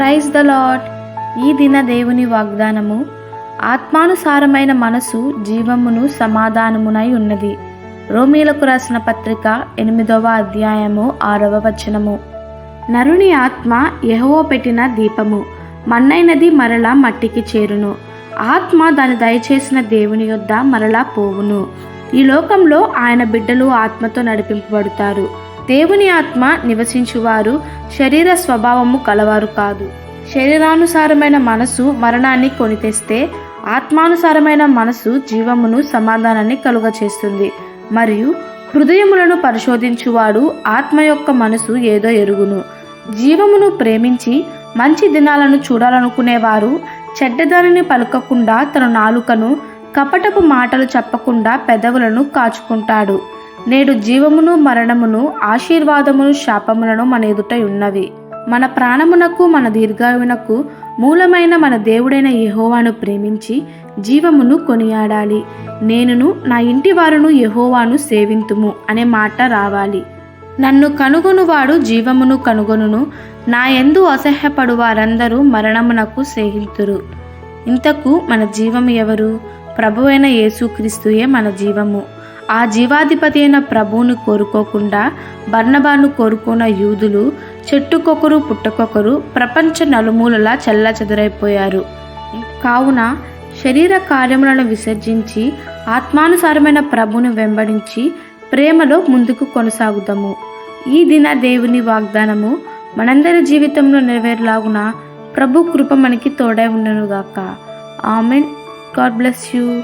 Praise the lot ఈ దిన దేవుని వాగ్దానము ఆత్మానుసారమైన మనసు జీవమును సమాధానమునై ఉన్నది. రోమీలకు రాసిన పత్రిక ఎనిమిదవ అధ్యాయము ఆరవ వచనము. నరుని ఆత్మ యెహోవా పెట్టిన దీపము మన్నైనది మరలా మట్టికి చేరును. ఆత్మ దాని దయచేసిన దేవుని యొద్ద మరలా పోవును. ఈ లోకంలో ఆయన బిడ్డలు ఆత్మతో నడిపింపబడతారు. దేవుని ఆత్మ నివసించువారు. శరీర స్వభావము కలవారు కాదు. శరీరానుసారమైన మనసు మరణాన్ని కొనితెస్తే ఆత్మానుసారమైన మనసు జీవమును సమాధానాన్ని కలుగచేస్తుంది. మరియు హృదయములను పరిశోధించువాడు ఆత్మ యొక్క మనసు ఏదో ఎరుగును. జీవమును ప్రేమించి మంచి దినాలను చూడాలనుకునేవారు చెడ్డదానిని పలుకకుండా తన నాలుకను కపటపు మాటలు చెప్పకుండా పెదవులను కాచుకుంటాడు. నేడు జీవమును మరణమును ఆశీర్వాదమును శాపములను మన ఎదుట ఉన్నవి. మన ప్రాణమునకు మన దీర్ఘాయువునకు మూలమైన మన దేవుడైన యహోవాను ప్రేమించి జీవమును కొనియాడాలి. నేనును నా ఇంటి వారును యహోవాను సేవింతుము అనే మాట రావాలి. నన్ను కనుగొనువాడు జీవమును కనుగొనును. నా ఎందు అసహ్యపడు వారందరూ మరణమునకు సేహితురు. ఇంతకు మన జీవము ఎవరు? ప్రభువైన యేసుక్రీస్తుయే మన జీవము. ఆ జీవాధిపతి అయిన ప్రభువును కోరుకోకుండా బర్ణబాను కోరుకున్న యూదులు చెట్టుకొకరు పుట్టకొకరు ప్రపంచ నలుమూలలా చెల్లాచెదరైపోయారు. కావున శరీర కార్యములను విసర్జించి ఆత్మానుసారమైన ప్రభును వెంబడించి ప్రేమలో ముందుకు కొనసాగుదాము. ఈ దిన దేవుని వాగ్దానము మనందరి జీవితంలో నెరవేరులాగున ప్రభు కృప మనకి తోడై ఉండనుగాక. ఆమెన్. God bless you.